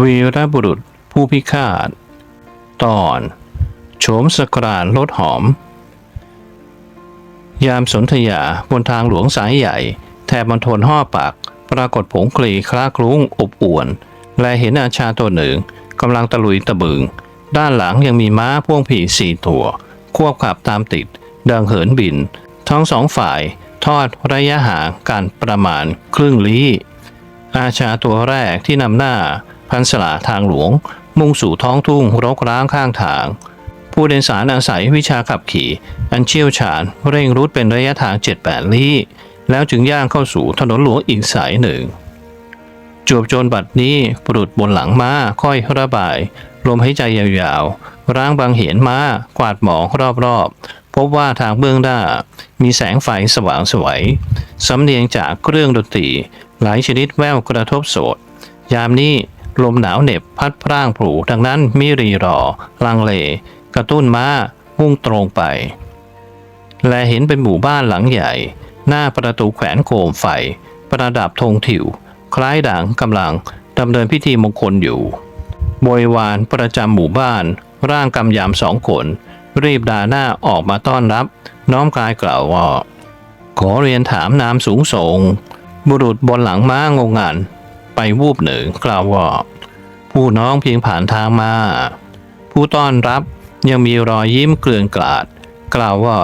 วีรบุรุษผู้พิฆาต ตอนโฉมสกรานรถหอม ยามสนธยาบนทางหลวงสายใหญ่ แถบมณฑลห่อปาก ปรากฏผงคลีคล้าคลุ้งอบอวน และเห็นอาชาตัวหนึ่งกำลังตะลุยตะบึง ด้านหลังยังมีม้าพ่วงผีสี่ตัว ควบขับตามติด ดังเหินบิน ทั้งสองฝ่ายทอดระยะห่างกันประมาณครึ่งลี้อาชาตัวแรกที่นำหน้า พันสลาทางหลวง มุ่งสู่ท้องทุ่งรกร้างข้างทาง ผู้โดยสารอาศัยวิชาขับขี่ อันเชี่ยวชาญเร่งรุดเป็นระยะทาง 7-8 ลี้ แล้วจึงย่างเข้าสู่ถนนหลวงอีกสายหนึ่ง จวบโจรบัดนี้ปรุดบนหลังม้าค่อยระบาย ลมหายใจยาวๆ ร่างบางเหียนม้ากวาดหมองรอบๆ พบว่าทางเบื้องหน้า มีแสงไฟสว่างสวยสำเนียงจากเครื่องดนตรีหลายชนิดแววกระทบโสดยามนี้ ลมหนาวเหน็บพัดพร่างผูดังนั้นมิรีรอ ลังเล กระตุ้นม้ามุ่งตรงไป และเห็นเป็นหมู่บ้านหลังใหญ่ หน้าประตูแขวนโคมไฟ ประดับธงถิว คล้ายด่างกำลังดำเนินพิธีมงคลอยู่บริวารประจำหมู่บ้าน ร่างกำยำสองคน รีบด่าหน้าออกมาต้อนรับ น้อมกายกล่าวว่าขอเรียนถามนามสูงส่ง บุรุษบนหลังม้างงงัน ไปวูบหนึ่งกล่าวว่า ผู้น้องเพียงผ่านทางมา ผู้ต้อนรับยังมีรอยยิ้มเกลื่อนกลาด กล่าวว่า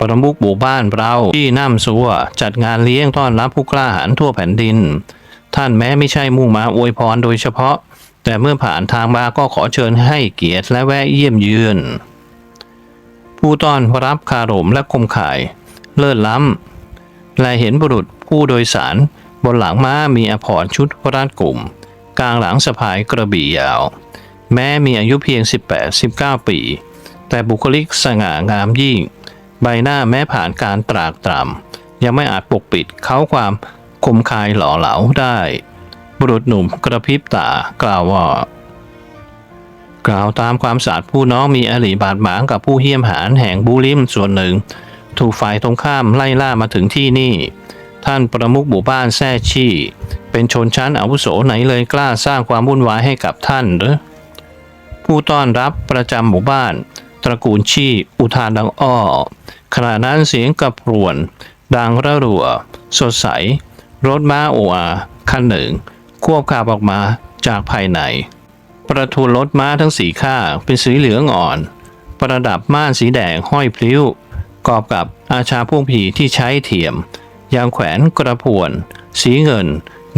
ประมุขหมู่บ้านเราที่น้ำซัวจัดงานเลี้ยงต้อนรับผู้กล้าหาญทั่วแผ่นดิน ท่านแม้ไม่ใช่มุ่งมาอวยพรโดยเฉพาะ แต่เมื่อผ่านทางมาก็ขอเชิญให้เกียรติและแวะเยี่ยมเยือน ผู้ต้อนรับคารมและคมข่าย เลิศล้ำและเห็นบุรุษผู้โดยสาร บนหลังม้ามีอภรชุดราดกลุ่ม กลางหลังสะพายกระบี่ยาว แม้มีอายุเพียง 18-19 ปี แต่บุคลิกสง่างามยิ่ง ใบหน้าแม้ผ่านการตรากตรำยังไม่อาจปกปิดเขาความคมคายหล่อเหลาได้ บุรุษหนุ่มกระพริบตากล่าวว่ากล่าวตามความสาดผู้น้องมีอริบาดหมางกับผู้เหี้ยมหาญแห่งบูลิมส่วนหนึ่ง ถูกฝ่ายตรงข้ามไล่ล่ามาถึงที่นี่ ท่านประมุขหมู่บ้านแซ่ชี่ เป็นชนชั้นอาวุโสไหนเลยกล้าสร้างความวุ่นวายให้กับท่านหรือผู้ต้อนรับประจำหมู่บ้าน ตระกูลชี่อุทานดังอ้อขณะนั้นเสียงกระพรวน ดังระรัว สดใส รถม้าโออาคันหนึ่ง ควบขับออกมาจากภายใน ประตูรถม้าทั้งสีข้างเป็นสีเหลืองอ่อน ประดับม่านสีแดงห้อยพลิ้วกอบกับอาชาพวงผีที่ใช้เทียม ยางแขวนกระพวน สีเงิน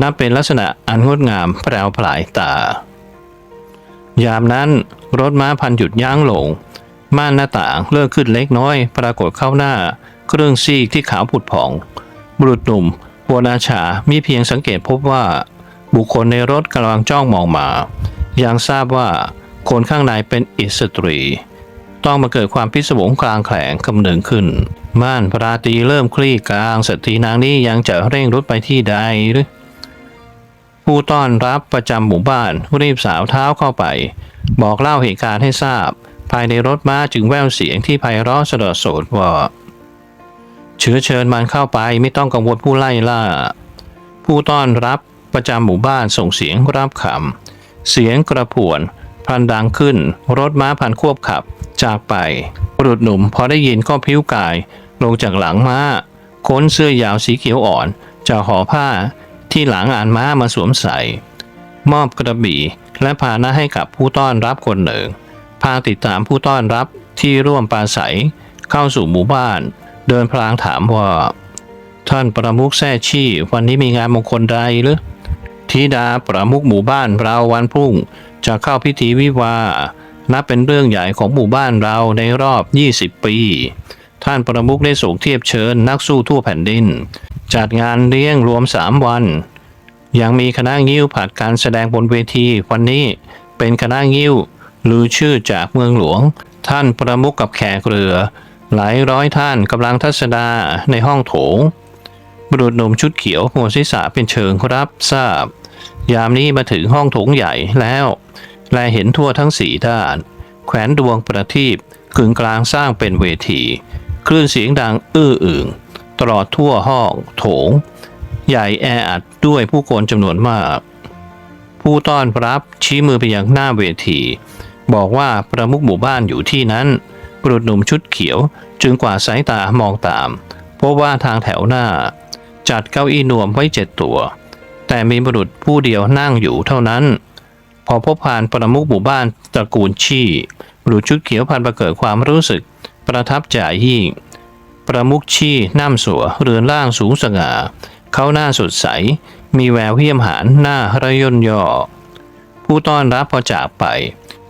นับเป็นลักษณะอันงดงามแปลวปลายตา ยามนั้นรถม้าพันหยุดยั้งลง ม่านหน้าต่างเลื่อนขึ้นเล็กน้อย ปรากฏเข้าหน้า เครื่องซีกที่ขาวผุดผ่อง บุรุษหนุ่มบนอาชามีเพียงสังเกตพบว่า บุคคลในรถกำลังจ้องมองมา ยังทราบว่าคนข้างในเป็นอิสตรี ต้องมาเกิดความพิศวงกลางแขลงกำเนิดขึ้น ม่านพราตรีเริ่มคลี่กลางสตรีนางนี้ยังจะเร่งรุดไปที่ใดหรือผู้ต้อนรับประจำหมู่บ้านรีบสาวเท้าเข้าไป บอกเล่าเหตุการณ์ให้ทราบ ภายในรถม้าจึงแววเสียงที่ไพเราะสะดดโสดว่าเชื้อเชิญมันเข้าไปไม่ต้องกังวลผู้ไล่ล่า ผู้ต้อนรับประจำหมู่บ้านส่งเสียงรับคำเสียงกระผวน พลันดังขึ้น รถม้าพันควบขับ จากไป บุรุษหนุ่มพอได้ยินก็พิ้วกาย ลงจากหลังม้า ค้นเสื้อยาวสีเขียวอ่อนจากห่อผ้าที่หลังอ่านม้ามาสวมใส่ มอบกระบี่และพาหนะให้กับผู้ต้อนรับคนหนึ่ง พาติดตามผู้ต้อนรับที่ร่วมปราศัย เข้าสู่หมู่บ้าน เดินพลางถามว่า ท่านประมุขแซ่ชี่ วันนี้มีงานมงคลใดหรือธิดาประมุขหมู่บ้านเราวันพรุ่ง จะเข้าพิธีวิวา นับเป็นเรื่องใหญ่ของหมู่บ้านเราในรอบ 20 ปี ท่านประมุขได้ส่งเทียบเชิญนักสู้ทั่วแผ่นดิน จัดงานเลี้ยงรวม 3 วัน ยังมีคณะงิ้วผัดการแสดงบนเวที วันนี้เป็นคณะงิ้วลือชื่อจากเมืองหลวง ท่านประมุขกับแขกเรือ หลายร้อยท่านกำลังทัศดาในห้องโถงบุรุษหนุ่มชุดเขียวหัวศีรษะเป็นเชิงรับทราบ ยามนี้มาถึงห้องโถงใหญ่แล้ว แลเห็นทั่วทั้งสี่ด้าน แขวนดวงประทีปกึ่งกลางสร้างเป็นเวที คลื่นเสียงดังอื้ออึงตลอดทั่วห้องโถง ใหญ่แออัดด้วยผู้คนจำนวนมาก ผู้ต้อนรับชี้มือไปยังหน้าเวที บอกว่าประมุขหมู่บ้านอยู่ที่นั้นบุรุษหนุ่มชุดเขียวจึงกว่าสายตามองตาม พบว่าทางแถวหน้า จัดเก้าอี้นวมไว้เจ็ดตัว แต่มีบุรุษผู้เดียวนั่งอยู่เท่านั้น พอพบผ่านประมุขหมู่บ้านตระกูลชี่บุรุษชุดเขียวพันประเกิดความรู้สึก ประทับใจยิ่ง ประมุขชี่น้ำสัวเรือนร่างสูงสง่าเขาหน้าสดใส มีแววเหี้ยมหานหน้าระย่นย่อ ผู้ต้อนรับพอจากไป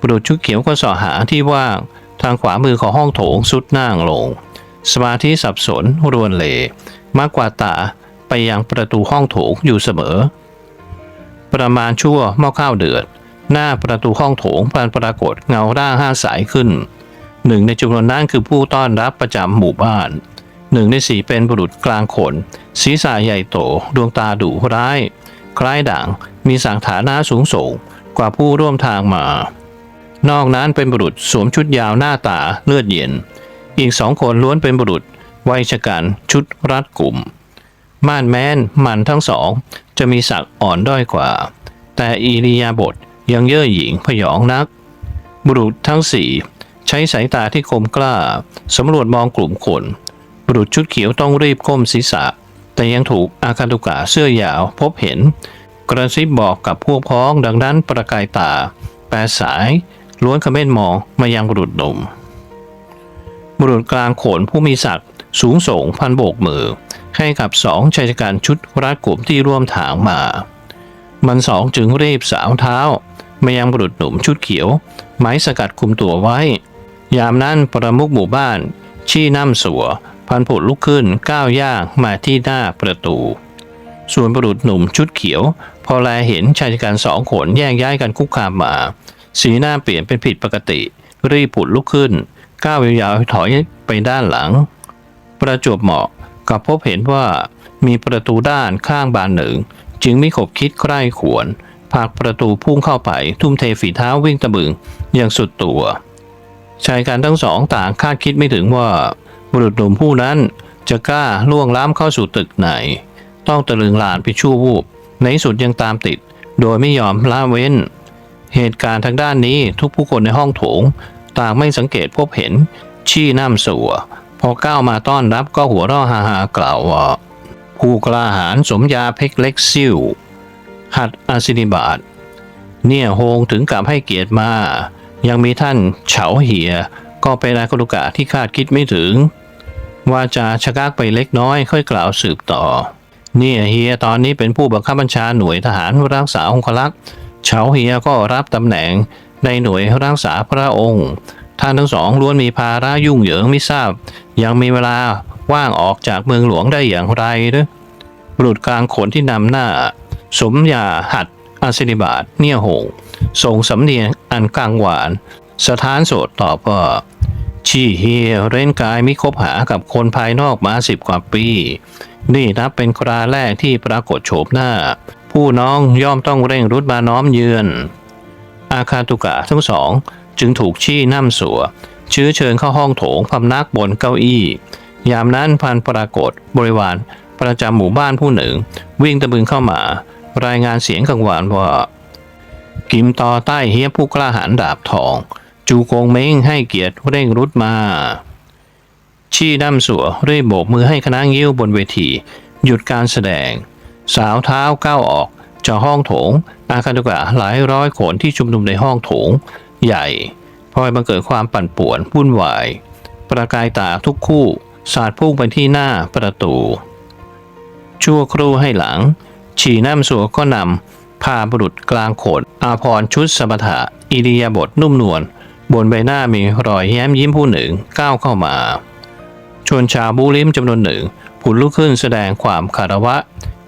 บุรุษชุดเขียวก็สอหาที่ว่างทางขวามือของห้องโถงสุดนั่งลง สมาธิสับสนรวนเลมากกว่าตา ไปยังประตูห้องโถงอยู่เสมอ ประมาณชั่วหม้อข้าวเดือด หน้าประตูห้องโถงปรานปรากฏเงาร่างห้าสายขึ้น หนึ่งในจำนวนนั้นคือผู้ต้อนรับประจำหมู่บ้านหนึ่งในสี่เป็นบุรุษกลางขน ศีรษะใหญ่โต ดวงตาดุร้าย คล้ายด่าง มีสังฐานะสูงส่งกว่าผู้ร่วมทางมา นอกนั้นเป็นบุรุษสวมชุดยาวหน้าตาเลือดเย็น อีกสองคนล้วนเป็นบุรุษวัยชะกันชุดรัดกลุ่ม ม่านแม้นมันทั้งสอง จะมีศักดิ์อ่อนด้อยกว่า แต่อิริยาบถยังเย่อหยิ่งพยองนัก บุรุษทั้งสี่ใช้สายตาที่คมกล้าสำรวจมองกลุ่มคน บุรุษชุดเขียวต้องรีบก้มศีรษะ แต่ยังถูกอาคาตุกะเสื้อยาวพบเห็น กระซิบบอกกับพวกพ้องดังนั้นประกายตา แปรสายล้วนขม้นมองมายังบุรุษหนุ่มบุรุษกลางโขนผู้มีศักดิ์ สูงส่งพันโบกมือ ให้กับสองชายชะกันชุดรัดกลุ่มที่ร่วมถางมา มันสองจึงรีบสาวเท้ามายังบุรุษหนุ่มชุดเขียว ไม้สกัดคุมตัวไว้ ยามนั้นประมุขหมู่บ้าน ชี้น้ำสัว พันผุดลุกขึ้นก้าวย่างมาที่หน้าประตู ส่วนบุรุษหนุ่มชุดเขียว พอแลเห็นชายชะกันสองขนแยกย้ายกันคุกคามมา สีหน้าเปลี่ยนเป็นผิดปกติ รีบผุดลุกขึ้น ก้าวยาวๆถอยไปด้านหลัง ประจวบเหมาะกับพบเห็นว่ามีประตูด้านข้างบานหนึ่ง จึงไม่ขบคิดใคร่ขวนผลักประตูพุ่งเข้าไป ทุ่มเทฝีเท้าวิ่งตะบึงอย่างสุดตัวชายการทั้งสองต่างคาดคิดไม่ถึงว่า บุรุษหนุ่มผู้นั้นจะกล้าล่วงล้ำเข้าสู่ตึกไหน ต้องตะลึงหลานไปชั่ววูบในสุดยังตามติด โดยไม่ยอมละเว้น เหตุการณ์ทางด้านนี้ทุกผู้คนในห้องโถง ต่างไม่สังเกตพบเห็นชี้น้ำสัว พอก้าวมาต้อนรับก็หัวเราะฮาฮากล่าวว่าผู้กล้าหาญสมยาเพ็กเล็กซิวหัดอาสินิบาตเนี่ยโฮงถึงกับให้เกียรติมา ยังมีท่านเฉาเหีย ก็เป็นอาคุกะที่คาดคิดไม่ถึง ว่าจะชะกากไปเล็กน้อยค่อยกล่าวสืบต่อ เนี่ยเฮียตอนนี้เป็นผู้บังคับบัญชาหน่วยทหารรักษาองคลักษ์เฉาเฮียก็รับตำแหน่งในหน่วยรักษาพระองค์ ท่านทั้งสองล้วนมีภาระยุ่งเหยิงไม่ทราบ ยังมีเวลาว่างออกจากเมืองหลวงได้อย่างไรหรือบุรุษกลางขนที่นำหน้า สมยาหัดอาสินิบาตเนี่ยโหงส่งสำเนียงอันกลางหวาน สถานโสดตอบว่าชี่เฮียเร้นกายมิคบหากับคนภายนอกมาสิบกว่าปี นี่นับเป็นคราแรกที่ปรากฏโฉมหน้า ผู้น้องย่อมต้องเร่งรุดมาน้อมเยือน อาคาตุกะทั้งสอง จึงถูกชี้น้ำสัวชื้อเชิญเข้าห้องโถงพำนักบนเก้าอี้ ยามนั้นพันปรากฏบริวารประจำหมู่บ้านผู้หนึ่ง วิ่งตะบึงเข้ามา รายงานเสียงกังวานว่า กิมตอใต้เฮียผู้กล้าหาญดาบทอง จูโกงเม้งให้เกียรติเร่งรุดมา ชี้น้ำสัวเรีบโบกมือให้คณะงิ้วบนเวที หยุดการแสดง สาวเท้าก้าวออกจากห้องโถง อาคาตุกะหลายร้อยคนที่ชุมนุมในห้องโถง ใหญ่พลอยบังเกิดความปั่นป่วนวุ่นวาย ประกายตาทุกคู่สาดพุ่งไปที่หน้าประตู ชั่วครู่ให้หลัง ฉีน้ำสัวก็นำพาบุรุษกลางโขดอาพรชุดสมถะอิริยาบถนุ่มนวลบนใบหน้ามีรอยแย้มยิ้มผู้หนึ่งก้าวเข้ามา ชนชาวบูลิมจำนวนหนึ่งผุดลุกขึ้นแสดงความคารวะ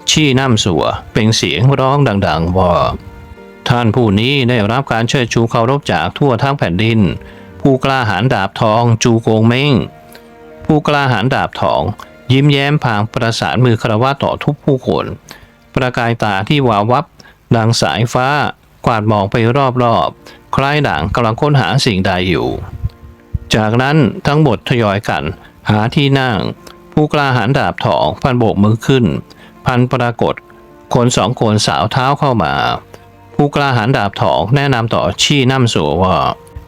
ชี้น้ำสัวเป็นเสียงร้องดัง ๆว่า ท่านผู้นี้ได้รับการเชิดชูเคารพจากทั่วทั้งแผ่นดิน ผู้กล้าหาญดาบทองจูโกงเม้ง ผู้กล้าหาญดาบทอง ยิ้มแย้มพางประสานมือคารวะต่อทุกผู้คน ประกายตาที่วาววับ ดังสายฟ้า กวาดมองไปรอบๆ คล้ายด่างกำลังค้นหาสิ่งใดอยู่ จากนั้นทั้งหมดทยอยกัน หาที่นั่ง ผู้กล้าหาญดาบทองพันโบกมือขึ้น พันปรากฏคนสองคนสาวเท้าเข้ามา ผู้กล้าหาญดาบถองแนะนำต่อชี่น้ำสัวว่า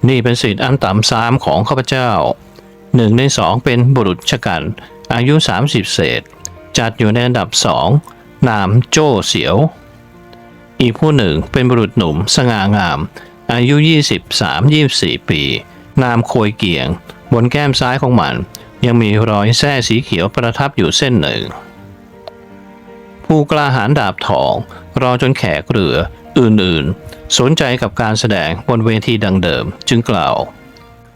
นี่เป็นสิทธิ์อันต่ำสามของข้าพเจ้าหนึ่งในสองเป็นบุรุษชกัน อายุ 30 เศษ จัดอยู่ในอันดับสองนามโจ้เสียว อีกผู้หนึ่งเป็นบุรุษหนุ่มสง่างาม อายุ 23-24 ปี นามโคยเกียง บนแก้มซ้ายของมัน ยังมีรอยแส้สีเขียวประทับอยู่เส้นหนึ่ง ผู้กล้าหาญดาบทอง รอจนแขกเรือ อื่นๆ สนใจกับการแสดงบนเวทีดังเดิม จึงกล่าว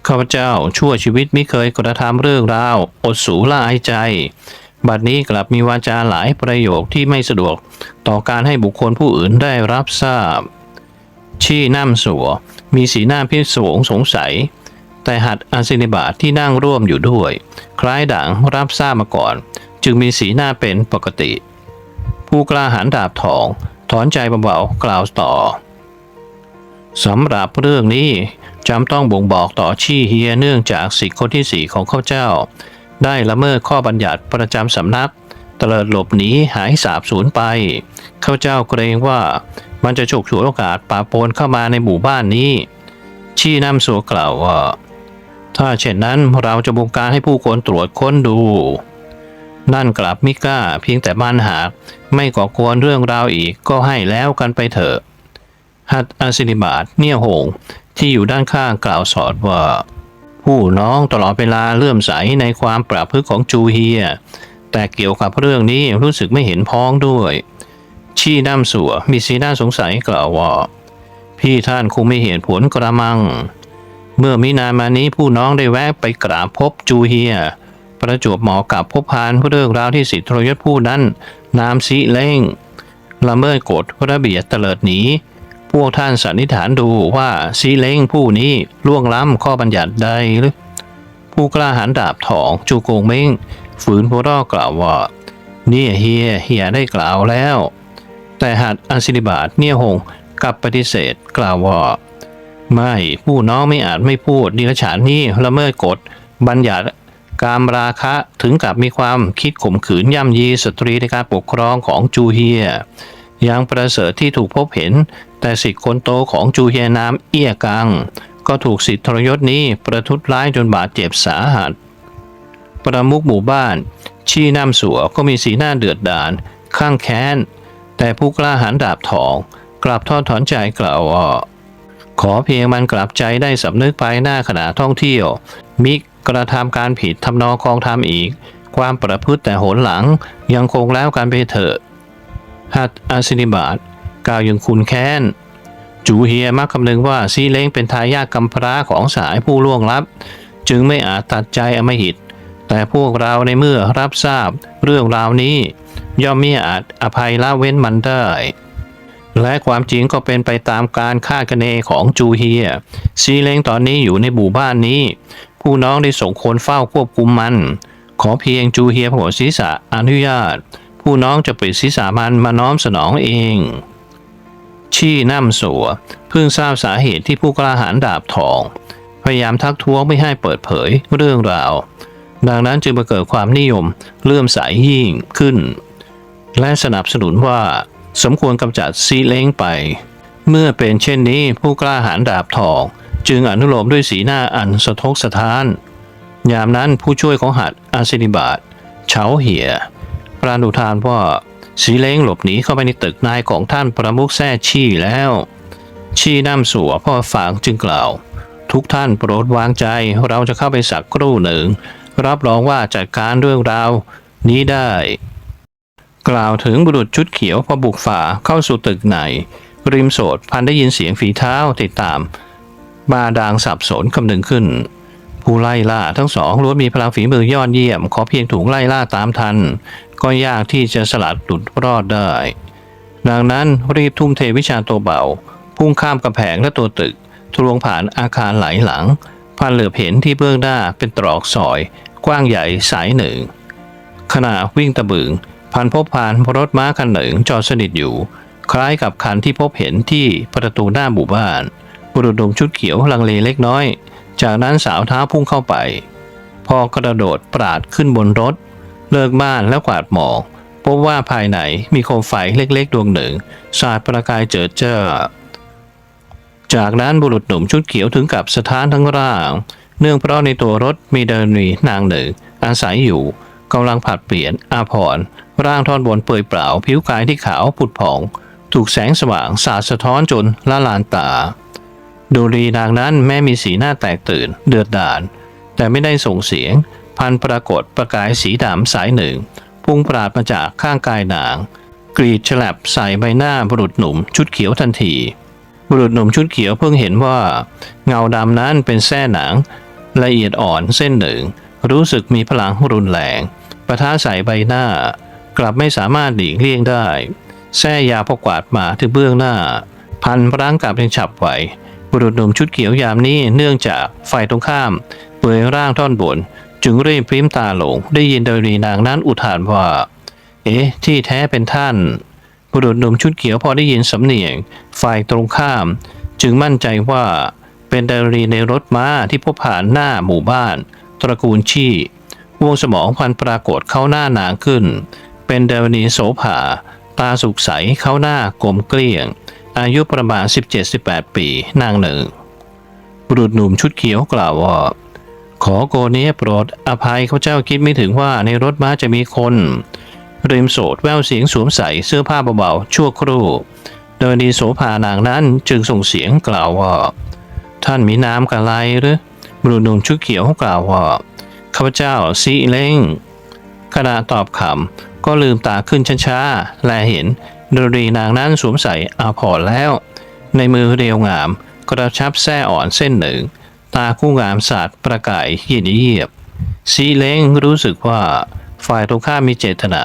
ข้าพเจ้าชั่วชีวิตไม่เคยกระทำเรื่องราวอดสูละอายใจ บัดนี้กลับมีวาจาหลายประโยคที่ไม่สะดวกต่อการให้บุคคลผู้อื่นได้รับทราบ ชี่น้ำสัว มีสีหน้าพิศวงสงสัย แต่หัดอาศินิบาตที่นั่งร่วมอยู่ด้วย คล้ายดังรับทราบมาก่อน จึงมีสีหน้าเป็นปกติ ผู้กล้าหาญดาบทอง ถอนใจเบาๆกล่าวต่อสำหรับเรื่องนี้จำต้องบ่งบอกต่อชี่เฮียเนื่องจากสิทธิคนที่สี่ของข้าเจ้า ได้ละเมิดข้อบัญญัติประจำสำนักเตลิดหลบหนีหายสาบสูญไปข้าเจ้าเกรงว่ามันจะฉกฉวยโอกาสปาปนเข้ามาในหมู่บ้านนี้ ชี่น้ำสัวกล่าวว่าถ้าเช่นนั้นเราจะบงการให้ผู้คนตรวจค้นดู นั่นกลับมิกล้าเพียงแต่บ้านหากไม่ก่อกวนเรื่องราวอีกก็ให้แล้วกันไปเถอะฮัตอาซินิบาตเนี่ยโหง ที่อยู่ด้านข้างกล่าวสอดว่า ผู้น้องตลอดเวลาเลื่อมใสในความปราบพฤกษของจูเฮีย แต่เกี่ยวกับเรื่องนี้รู้สึกไม่เห็นพ้องด้วย ชี่น้ำสัวมีสีหน้าสงสัยกล่าวว่า พี่ท่านคงไม่เห็นผลกระมัง เมื่อมินานมานี้ผู้น้องได้แวะไปกราบพบจูเฮีย ประจวบเหมาะกับพบพานเรื่องราวที่สิทธิทรยศผู้นั้นนามสีเล่งละเมิดกฎระเบียบเตลิดหนีพวกท่านสันนิษฐานดูว่าสีเล้งผู้นี้ล่วงล้ำข้อบัญญัติใดหรือ ผู้กล้าหาญดาบทองจูโกงเม้งฝืนหัวรอกล่าวว่า เนี่ยเฮียเฮียได้กล่าวแล้ว แต่หัดอันสิริบาตเนี่ยหงกลับปฏิเสธกล่าวว่า ไม่ผู้น้องไม่อาจไม่พูดนิรฉานนี้ละเมิดกฎบัญญัติ การราคะถึงกับมีความคิดข่มขืนย่ำยีสตรีในการปกครองของจูเฮียยังประเสริฐที่ถูกพบเห็น แต่สิทธิ์คนโตของจูเฮียนามเอี้ยกัง ก็ถูกสิทธิทรยศนี้ประทุษร้ายจนบาดเจ็บสาหัส ประมุขหมู่บ้าน ชี้น้ำสัวก็มีสีหน้าเดือดดาลข้างแค้น แต่ผู้กล้าหาญดาบทอง กลับทอดถอนใจกล่าวว่าขอเพียงมันกลับใจได้สำนึกไปหน้าขณะท่องเที่ยว มิ กระทำการผิดทำนองคองทำอีก ความประพฤติแต่โหนหลังยังคงแล้วกันไปเถอะหัดอาซินิบาตกล่าวย่างคุณแค้น จูเฮียมักคำนึงว่าซีเล้งเป็นทายาทกำพร้าของสายผู้ล่วงลับ จึงไม่อาจตัดใจอำมหิต แต่พวกเราในเมื่อรับทราบเรื่องราวนี้ ย่อมไมิอาจอภัยละเว้นมันได้และความจริงก็เป็นไปตามการคาดคะเนของจูเฮีย ซีเล้งตอนนี้อยู่ในหมู่บ้านนี้ ผู้น้องได้ส่งคนเฝ้าควบคุมมัน ขอเพียงจูเฮียโผศีรษะอนุญาต ผู้น้องจะปิดศีรษะมันมาน้อมสนองเอง ชี่น้ำสัวเพิ่งทราบสาเหตุที่ผู้กล้าหาญดาบทอง พยายามทักท้วงไม่ให้เปิดเผยเรื่องราว ดังนั้นจึงมาเกิดความนิยมเลื่อมใสยิ่งขึ้น และสนับสนุนว่าสมควรกำจัดซีเล้งไป เมื่อเป็นเช่นนี้ผู้กล้าหาญดาบทอง จึงอนุโลมด้วยสีหน้าอันสะทกสะท้าน ยามนั้นผู้ช่วยของหัดอาซินิบาตเฉาเหียปราณุทานว่าสีเล้งหลบหนีเข้าไปในตึกนายของท่านประมุขแซ่ชี่แล้ว ชี่น้ำสัวพ่อฝางจึงกล่าว ทุกท่านโปรดวางใจเราจะเข้าไปสักครู่หนึ่ง รับรองว่าจัดการเรื่องราวนี้ได้ กล่าวถึงบุรุษชุดเขียวพอบุกฝ่าเข้าสู่ตึกในริมโสดพันได้ยินเสียงฝีเท้าติดตาม บาดางสับสนคำนึงขึ้น ผู้ไล่ล่าทั้งสองล้วนมีพลังฝีมือยอดเยี่ยม ขอเพียงถูกไล่ล่าตามทัน ก็ยากที่จะสลัดหลุดรอดได้ ดังนั้นรีบทุ่มเทวิชาตัวเบา พุ่งข้ามกำแพงและตัวตึกทะลวงผ่านอาคารหลายหลังพันเหลือบเห็นที่เบื้องหน้าเป็นตรอกซอย กว้างใหญ่สายหนึ่งขณะวิ่งตะบึงพันพบผ่านรถม้าคันหนึ่งจอดสนิทอยู่ คล้ายกับคันที่พบเห็นที่ประตูหน้าหมู่บ้าน บุรุษหนุ่มชุดเขียวลังเลเล็กน้อย จากนั้นสาวเท้าพุ่งเข้าไป พอกระโดดปราดขึ้นบนรถ เลิกบ้านแล้วกวาดหมองพบว่าภายในมีโคมไฟเล็กๆ ดวงหนึ่ง สาดประกายเจิดเจ้อจากนั้นบุรุษหนุ่มชุดเขียวถึงกับสถานทั้งร่าง เนื่องเพราะในตัวรถมีเดินนีนางหนึ่ง อาศัยอยู่กำลังผัดเปลี่ยนอาพรร่างท่อนบนเปื่อยเปล่า ผิวกายที่ขาวผุดผ่อง ถูกแสงสว่างสาดสะท้อนจนละลานตา ดูรีนางนั้นแม้มีสีหน้าแตกตื่น เดือดดาลแต่ไม่ได้ส่งเสียง พันปรากฏประกายสีดำสายหนึ่ง พุ่งปราดมาจากข้างกายนาง กรีดฉลับใส่ใบหน้าบุรุษหนุ่มชุดเขียวทันที บุรุษหนุ่มชุดเขียวเพิ่งเห็นว่า เงาดำนั้นเป็นแส้หนัง ละเอียดอ่อนเส้นหนึ่ง รู้สึกมีพลังรุนแรงประท้าใส่ใบหน้า กลับไม่สามารถหลีกเลี่ยงได้แส้ยาพกวาดมาถึงเบื้องหน้า พันร่างกลับยังฉับไหว บุรุษหนุ่มชุดเขียวยามนี้เนื่องจากฝ่ายตรงข้ามเปื่อยร่างท่อนบน จึงรีบพริ้มตาลง ได้ยินดยรีนางนั้นอุทานว่า เอ๊ะ ที่แท้เป็นท่าน บุรุษหนุ่มชุดเขียวพอได้ยินสำเนียง ฝ่ายตรงข้าม จึงมั่นใจว่าเป็นดารีในรถม้าที่พบผ่านหน้าหมู่บ้าน ตระกูลชี่วงสมองพันปรากฏเข้าหน้านางขึ้น เป็นดาวนีโสภาตาสุกใสเข้าหน้ากลมเกลี้ยง อายุประมาณ 17-18 ปี นางหนึ่ง บุรุษหนุ่มชุดเขียวกล่าวว่าขอโกนียโปรดอภัยข้าเจ้าคิดไม่ถึงว่าในรถม้าจะมีคนริมโสดแววเสียงสวมใส่เสื้อผ้าเบาๆ ชั่วครู่ โดยดีโสภานางนั้นจึงส่งเสียงกล่าวว่า ท่านมีน้ำกะไรหรือบุรุษหนุ่มชุดเขียวกล่าวว่าข้าพเจ้าซีเล้งขณะตอบคำก็ลืมตาขึ้นช้าๆ และเห็น ดรีนางนั้นสวมใส่อาภรแล้ว ในมือเรียวงาม กระชับแส้อ่อนเส้นหนึ่ง ตาคู่งามสาดประกายเย็นเยียบซีเล้งรู้สึกว่าฝ่ายตรงข้ามมีเจตนา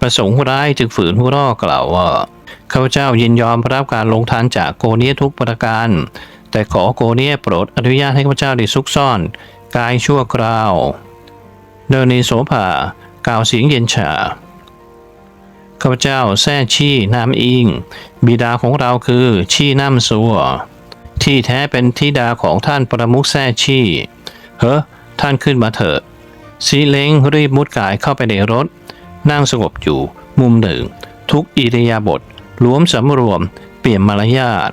ประสงค์ร้ายจึงฝืนหัวเรอกล่าวว่าข้าพเจ้ายินยอมรับการลงทันจากโกเนียทุกประการ แต่ขอโกเนียโปรดอนุญาตให้ข้าพเจ้าได้ซุกซ่อน กายชั่วคราว เดยวนีโสภากล่าวเสียงเย็นชา ข้าพเจ้าแซ่ชี่น้ำอิง บิดาของเราคือชี่น้ำซัว ที่แท้เป็นธิดาของท่านประมุขแซ่ชี่ เฮ้อท่านขึ้นมาเถอะซีเล้งรีบมุดกายเข้าไปในรถ นั่งสงบอยู่ มุมหนึ่ง ทุกอิริยาบถรวมสำรวม เปลี่ยนมารยาท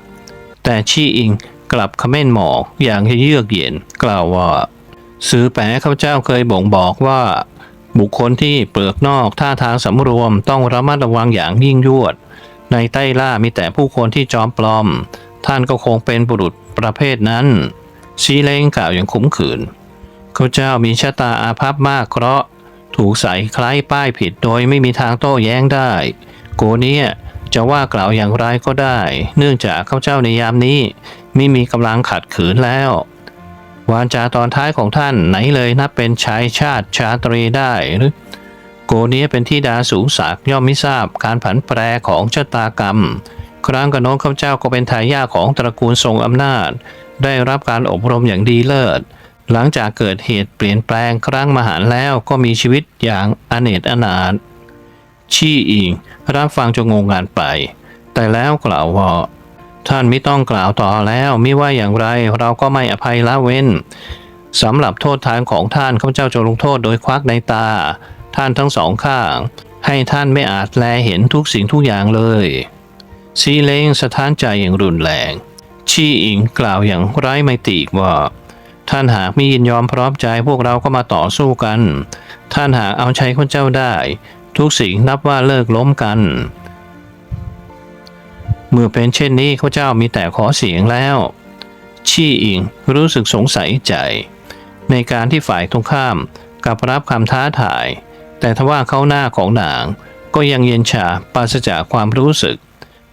แต่ชี่อิงกลับขม้นหมอกอย่างเยือกเย็นกล่าวว่าสือแปะข้าพเจ้าเคยบ่งบอกว่า บุคคลที่เปลือกนอกท่าทางสำรวมต้องระมัดระวังอย่างยิ่งยวด ในใต้ล่ามีแต่ผู้คนที่จอมปลอม ท่านก็คงเป็นบุรุษประเภทนั้นซีเล้งกล่าวอย่างขมขื่นข้าเจ้ามีชะตาอาภัพมากเพราะถูกใส่คล้ายป้ายผิดโดยไม่มีทางโต้แย้งได้ โกเนี่ยจะว่ากล่าวอย่างไรก็ได้ เนื่องจากข้าเจ้าในยามนี้ ไม่มีกำลังขัดขืนแล้ว วาจาตอนท้ายของท่านไหนเลยนับเป็นชายชาติชาตรีได้หรือโกเนียเป็นที่ดาสูงศักย่อมไม่ทราบการผันแปรของชะตากรรม ครั้งกระโน้นข้าพเจ้าก็เป็นทายาทของตระกูลทรงอำนาจ ได้รับการอบรมอย่างดีเลิศ หลังจากเกิดเหตุเปลี่ยนแปลงครั้งมหันแล้วก็มีชีวิตอย่างอเนจอนาถชี่อิงรับฟังจนงงงานไป แต่แล้วกล่าวว่า ท่านไม่ต้องกล่าวต่อแล้วไม่ว่าอย่างไรเราก็ไม่อภัยละเว้นสำหรับโทษทางของท่านข้าพเจ้าจะลงโทษโดยควักในตา ท่านทั้งสองข้าง ให้ท่านไม่อาจแลเห็นทุกสิ่งทุกอย่างเลยซีเลงสะท้านใจอย่างรุนแรง ชี่อิงกล่าวอย่างไร้ไมตรีว่า ท่านหากไม่ยินยอมพร้อมใจพวกเราก็มาต่อสู้กัน ท่านหากเอาใชัยข้าพเจ้าได้ ทุกสิ่งนับว่าเลิกล้มกัน เมื่อเป็นเช่นนี้ข้าเจ้ามีแต่ขอเสียงแล้ว ชี่อิงรู้สึกสงสัยใจ ในการที่ฝ่ายตรงข้ามกับรับคำท้าทาย แต่ทว่าเขาหน้าของนางก็ยังเย็นชาปราศจากความรู้สึก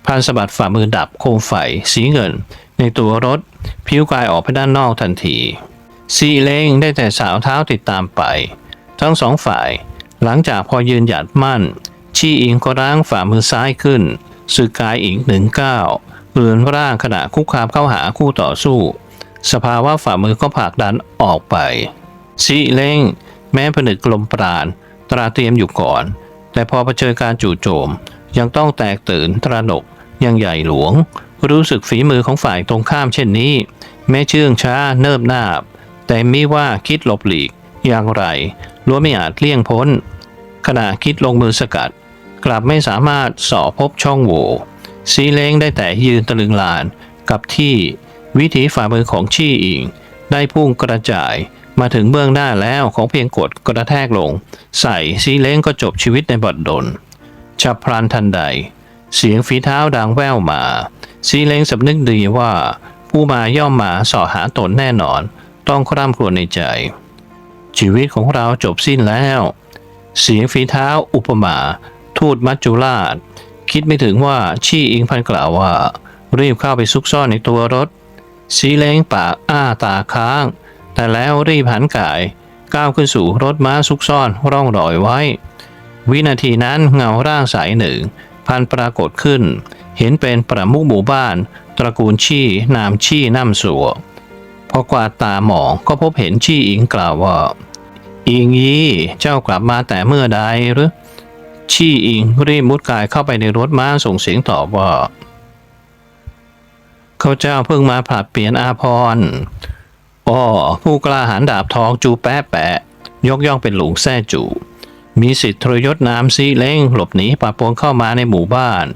พันสะบัดฝ่ามือดับโคมไฟสีเงิน ในตัวรถ ผิวกายออกไปด้านนอกทันทีซีเล้งได้แต่สาวเท้าติดตามไป ทั้งสองฝ่าย หลังจากพอยืนหยัดมั่น ชี่อิงก็ร้างฝ่ามือซ้ายขึ้น สึกกายอีกหนึ่งก้าวเรือนร่างขณะคุกคามเข้าหาคู่ต่อสู้ สภาวะฝ่ามือก็ผลักดันออกไปซีเล้งแม้ผนึกกลมปราณตราเตรียมอยู่ก่อน แต่พอเผชิญการจู่โจม ยังต้องแตกตื่นตระหนกยังใหญ่หลวง รู้สึกฝีมือของฝ่ายตรงข้ามเช่นนี้ แม้เชื่องช้าเนิบนาบ แต่ไม่ว่าคิดหลบหลีกอย่างไรล้วนไม่อาจเลี่ยงพ้น ขณะคิดลงมือสกัด กลับไม่สามารถสอบพบช่องโหว่ซีเล้งได้แต่ยืนตะลึงลานกับที่วิถีฝ่ามือของชี่อิง ได้พุ่งกระจายมาถึงเบื้องหน้าแล้วของเพียงกดกระแทกลง ใส่ซีเล้งก็จบชีวิตในบัดดลฉับพลันทันใด เสียงฝีเท้าดังแว่วมา ซีเล้งสำนึกดีว่า ผู้มาย่อมมาสอหาตนแน่นอน ต้องคร่ำครวญในใจ ชีวิตของเราจบสิ้นแล้ว เสียงฝีเท้าอุปมา ทูตมัจจุราช คิดไม่ถึงว่าชี่อิงพันกล่าวว่า รีบเข้าไปซุกซ่อนในตัวรถสีเล้งปากอ้าตาค้าง แต่แล้วรีบหันกาย ก้าวขึ้นสู่รถม้าซุกซ่อนร่องรอยไว้ วินาทีนั้นเงาร่างสายหนึ่ง พันปรากฏขึ้น เห็นเป็นประมุขหมู่บ้าน ตระกูลชี่นามชี่น้ำสัวพอกวาดตามองก็พบเห็นชี่อิงกล่าวว่า อิงยี่เจ้ากลับมาแต่เมื่อใดหรือ ชี่อิงรีบมุดกายเข้าไปในรถม้าส่งเสียงตอบว่าเขาเจ้าเพิ่งมาผลัดเปลี่ยนอาพรณ์อ้อผู้กล้าหาญดาบทองจูแปะแปะ ยกย่องเป็นหลวงแซ่จู มีสิทธิทรยศนามซีเล้งหลบหนีป่าปนเข้ามาในหมู่บ้าน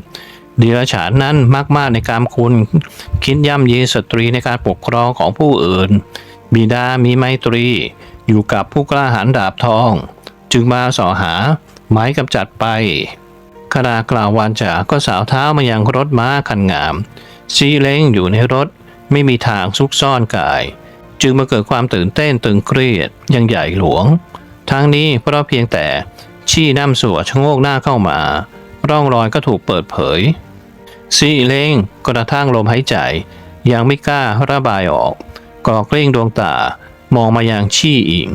เดียรฉานนั้นมากมากๆในการคุณ คิดย่ำยีสตรีในการปกครองของผู้อื่น บิดามีไมตรี อยู่กับผู้กล้าหาญดาบทอง จึงมาสอหา หมายกำจัดไปขณะกล่าววานจาก็สาวเท้ามายังรถม้าคันงาม ซีเล้งอยู่ในรถไม่มีทางซุกซ่อนกาย จึงมาเกิดความตื่นเต้นตึงเครียดอยังใหญ่หลวง ทั้งนี้เพราะเพียงแต่ชี้น้ำสัวชะโงกหน้าเข้ามา ร่องรอยก็ถูกเปิดเผย ซีเล้งกระทั่งลมหายใจ ยังไม่กล้าระบายออกกรอกเร่งดวงตามองมายังชี่อิง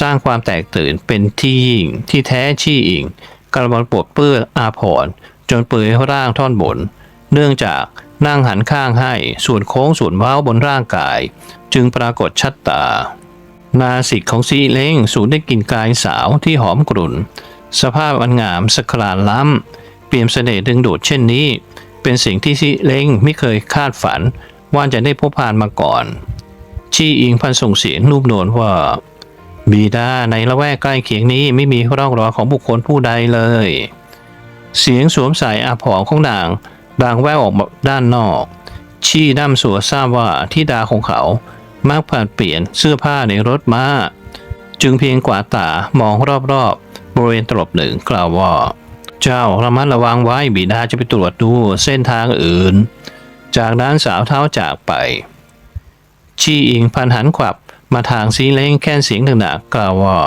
สร้างความแตกตื่นเป็นที่ยิ่งที่แท้ชี่อิงกระบอนปวดเปื้อนอาพรจนเปื่อยร่างท่อนบน เนื่องจากนั่งหันข้างให้ส่วนโค้งส่วนเว้าบนร่างกาย จึงปรากฏชัดตา นาสิกของซีเล้งสูดได้กลิ่นกายสาวที่หอมกรุ่น สภาพอันงามสกลานล้ำ เปี่ยมเสน่ห์ดึงดูดเช่นนี้ เป็นสิ่งที่ซีเล้งไม่เคยคาดฝัน ว่าจะได้พบผ่านมาก่อน ชี่อิงพันส่งเสียงนุ่มนวลว่า บีดาในละแวกใกล้เคียงนี้ไม่มีร่องรอยของบุคคลผู้ใดเลย เสียงสวมใส่อาภรณ์ของนางดังแว่วออกมาด้านนอก ชี่น้ำสัวทราบว่าทิดาของเขา มักผ่านเปลี่ยนเสื้อผ้าในรถม้า จึงเพียงกวาดตามองรอบๆบริเวณตลบหนึ่งกล่าวว่า เจ้าระมัดระวังไว้บิดาจะไปตรวจดูเส้นทางอื่น จากนั้นสาวเท้าจากไป ชี่อิงพันหันขวับ มาทางซีเล้งแค่นเสียงหนักๆกล่าวว่า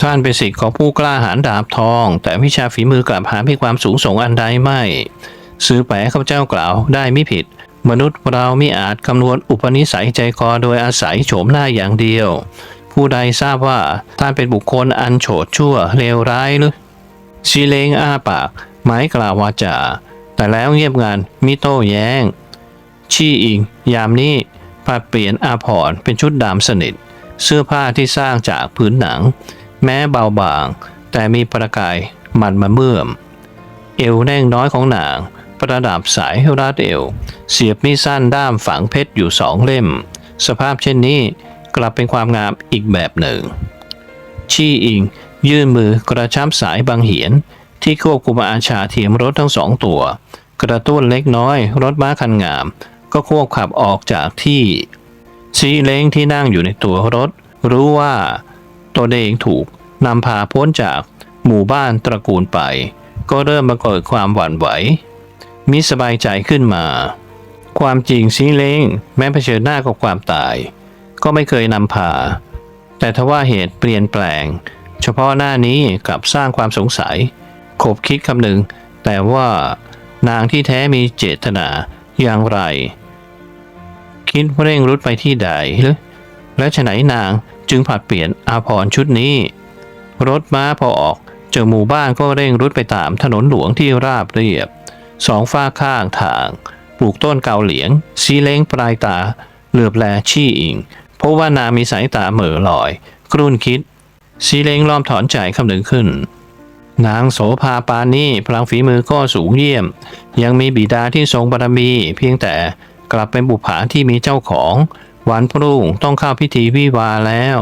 ท่านเป็นสิทธิ์ของผู้กล้าหาญดาบทอง แต่วิชาฝีมือกลับหามีความสูงส่งอันใดไม่ ซื้อแปะข้าพเจ้ากล่าวได้ไม่ผิด มนุษย์เราไม่อาจคำนวณอุปนิสัยใจคอโดยอาศัยโฉมหน้าอย่างเดียว ผู้ใดทราบว่าท่านเป็นบุคคลอันโฉดชั่วเลวร้ายหรือซีเลงอ้าปากหมายกล่าววาจาแต่แล้วเงียบงานมิโต้แย้ง ชี่อิง ยามนี้ ผัดเปลี่ยนอาภรเป็นชุดดำสนิท เสื้อผ้าที่สร้างจากผืนหนัง แม้เบาบาง แต่มีประกายมันมาเมื่อม เอวแน่งน้อยของนาง ประดับสายรัดเอว เสียบมีสั้นด้ามฝังเพชรอยู่สองเล่ม สภาพเช่นนี้กลับเป็นความงามอีกแบบหนึ่ง ชี่อิง ยื่นมือกระชับสายบางเหียน ที่ควบคุมอาชาเทียมรถทั้งสองตัว กระตุ้นเล็กน้อยรถม้าคันงาม ก็ควบขับออกจากที่ซีเล้งที่นั่งอยู่ในตัวรถ รู้ว่าตัวเองถูกนำพาพ้นจากหมู่บ้านตระกูลไป ก็เริ่มมาเกิดความหวั่นไหว มิสบายใจขึ้นมา ความจริงซีเล้งแม้เผชิญหน้ากับความตาย ก็ไม่เคยนำพา แต่ทว่าเหตุเปลี่ยนแปลง เฉพาะหน้านี้กลับสร้างความสงสัย ขบคิดคำหนึ่งแต่ว่านางที่แท้มีเจตนาอย่างไร คิดเร่งรุดไปที่ใดหรือและฉะไหนนางจึงผัดเปลี่ยนอาภรณ์ชุดนี้ รถม้าพอออกเจอหมู่บ้านก็เร่งรุดไปตามถนนหลวงที่ราบเรียบ สองฝ้าข้างทาง ปลูกต้นเกาเหลียงซีเล้งปลายตา เหลือบแลชี่อิงเพราะว่านามีสายตาเหม่อลอยกรุ่นคิดซีเล้งล้อมถอนใจคำหนึ่งขึ้น นางโสภาปานนี่พลังฝีมือก็สูงเยี่ยม ยังมีบิดาที่ทรงบารมี เพียงแต่ กลับเป็นบุปผาที่มีเจ้าของ วันพรุ่งต้องเข้าพิธีวิวาแล้ว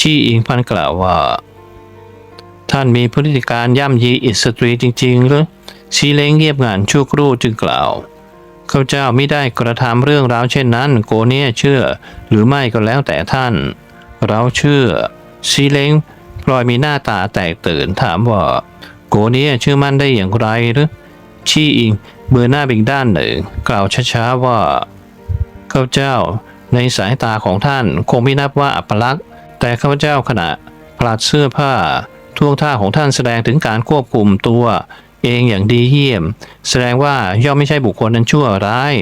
ชี่อิงพันกล่าวว่า ท่านมีพฤติการย่ำยีอิสตรีจริงๆหรือชีเล้งเงียบงานชั่วครู่จึงกล่าวข้าเจ้าไม่ได้กระทำเรื่องราวเช่นนั้น โกเนียเชื่อ หรือไม่ก็แล้วแต่ท่าน เราเชื่อซีเล้งพลอยมีหน้าตาแตกตื่นถามว่า โกเนียเชื่อมั่นได้อย่างไรหรือชี่อิง เบือหน้าไปอีกด้านหนึ่ง กล่าวช้าๆว่า ข้าเจ้าในสายตาของท่านคงไม่นับว่าอัปลักษณ์แต่ข้าพเจ้าขณะผลัดเสื้อผ้าท่วงท่าของท่านแสดงถึงการควบคุมตัว เองอย่างดีเยี่ยม แสดงว่าย่อมไม่ใช่บุคคลนั้นชั่วร้าย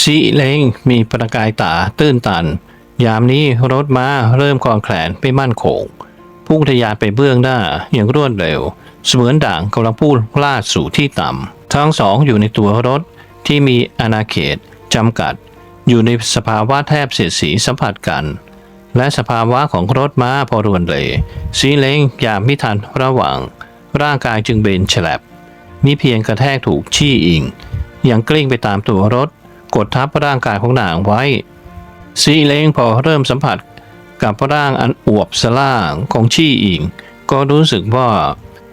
ซีเล้งมีประกายตาตื้นตัน ยามนี้รถม้าเริ่มคลอนแคลนไม่มั่นคงพุ่งทะยานไปเบื้องหน้าอย่างรวดเร็ว เสมือนด่างกำลังพุ่งลาดสู่ที่ต่ำ ทั้งสองอยู่ในตัวรถที่มีอาณาเขตจำกัด อยู่ในสภาวะแทบเสียดสีสัมผัสกัน และสภาวะของรถม้าพอรวนเลยซีเล้งยามม่ทันระหว่าง ร่างกายจึงเบนฉลับมีเพียงกระแทกถูกชี้อิงอย่างกลิ้งไปตามตัวรถ กดทับร่างกายของนางไว้ซีเล้งพอเริ่มสัมผัสกับร่างอันอวบสล่างของชี่อิง ก็รู้สึกว่า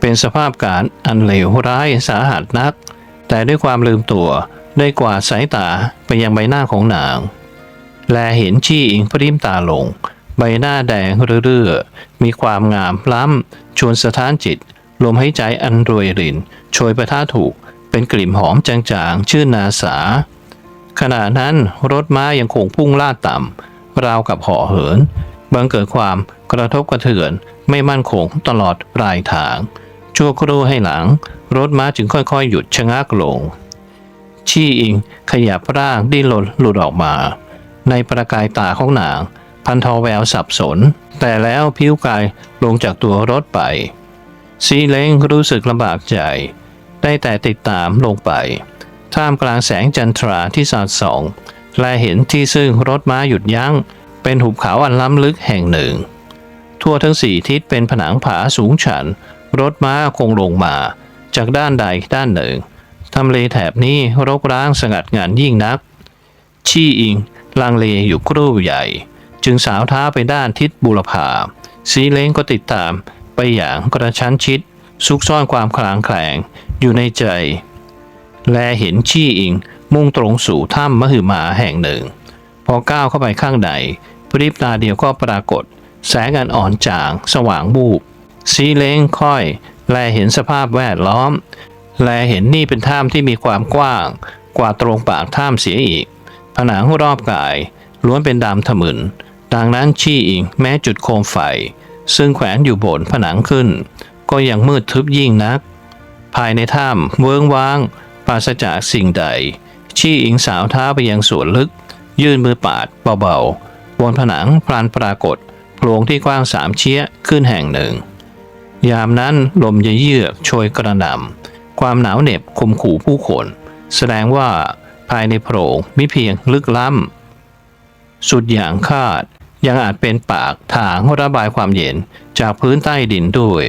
เป็นสภาพการอันเลวร้ายสาหัสนัก แต่ด้วยความลืมตัวได้กวาดสายตาไปยังใบหน้าของนาง แลเห็นชี่อิงพริมตาลง ใบหน้าแดงเรื่อๆมีความงามล้ำชวนสะท้านจิต ลมหายใจอันรวยรินโชยประท่าถูก เป็นกลิ่นหอมจางๆ ชื่นนาสา ขณะนั้นรถม้ายังคงพุ่งลาดต่ำราวกับห่อเหิน บังเกิดความกระทบกระเทือนไม่มั่นคงตลอดปลายทาง ชั่วครู่ให้หลัง รถม้าจึงค่อยๆ หยุดชะงักลง ชี่อิงขยับร่างดิ้นรนหลุดออกมา ในประกายตาของนาง พันทอแววสับสน แต่แล้วผิวกายลงจากตัวรถไป ซีเล้งรู้สึกลำบากใจ ได้แต่ติดตามลงไป ท่ามกลางแสงจันทราที่สาดส่องและเห็นที่ซึ่งรถม้าหยุดยัง้ง เป็นหุบเขาอันล้ำลึกแห่งหนึ่ง ทั่วทั้งสี่ทิศเป็นผนังผาสูงชัน รถม้าคงลงมา จากด้านใดด้านหนึ่งทำเลแถบนี้รกร้างสงัดงานยิ่งนัก ชี่อิงลังเลอยู่ครู่ใหญ่ จึงสาวเท้าไปด้านทิศบุรพาสีเล้งก็ติดตามไปอย่างกระชั้นชิด ซุกซ่อนความคลางแคลงอยู่ในใจ แลเห็นชี่อิงมุ่งตรงสู่ถ้ำมหึมาแห่งหนึ่ง พอก้าวเข้าไปข้างในพริบตาเดียวก็ปรากฏ แสงอันอ่อนจางสว่างบูบ สีเล้งค่อย แลเห็นสภาพแวดล้อม แลเห็นนี่เป็นถ้ำที่มีความกว้าง กว่าตรงปากถ้ำเสียอีก ผนังรอบกาย ล้วนเป็นดำถมึน ดังนั้นชี่อิงแม้จุดโคมไฟ ซึ่งแขวนอยู่บนผนังขึ้น ก็ยังมืดทึบยิ่งนัก ภายในถ้ำเวิ้งว้าง ปราศจากสิ่งใด ชี่อิงสาวเท้าไปยังส่วนลึก ยื่นมือปาดเบาๆบนผนังพลันปรากฏโพรงที่กว้างสามเชี้ยขึ้นแห่งหนึ่ง ยามนั้นลมเยือกๆโชยกระหน่ำความหนาวเหน็บคมขู่ผู้คน แสดงว่าภายในโพรงมิเพียงลึกล้ำ สุดอย่างคาดยังอาจเป็นปากทางระบายความเย็นจากพื้นใต้ดินด้วย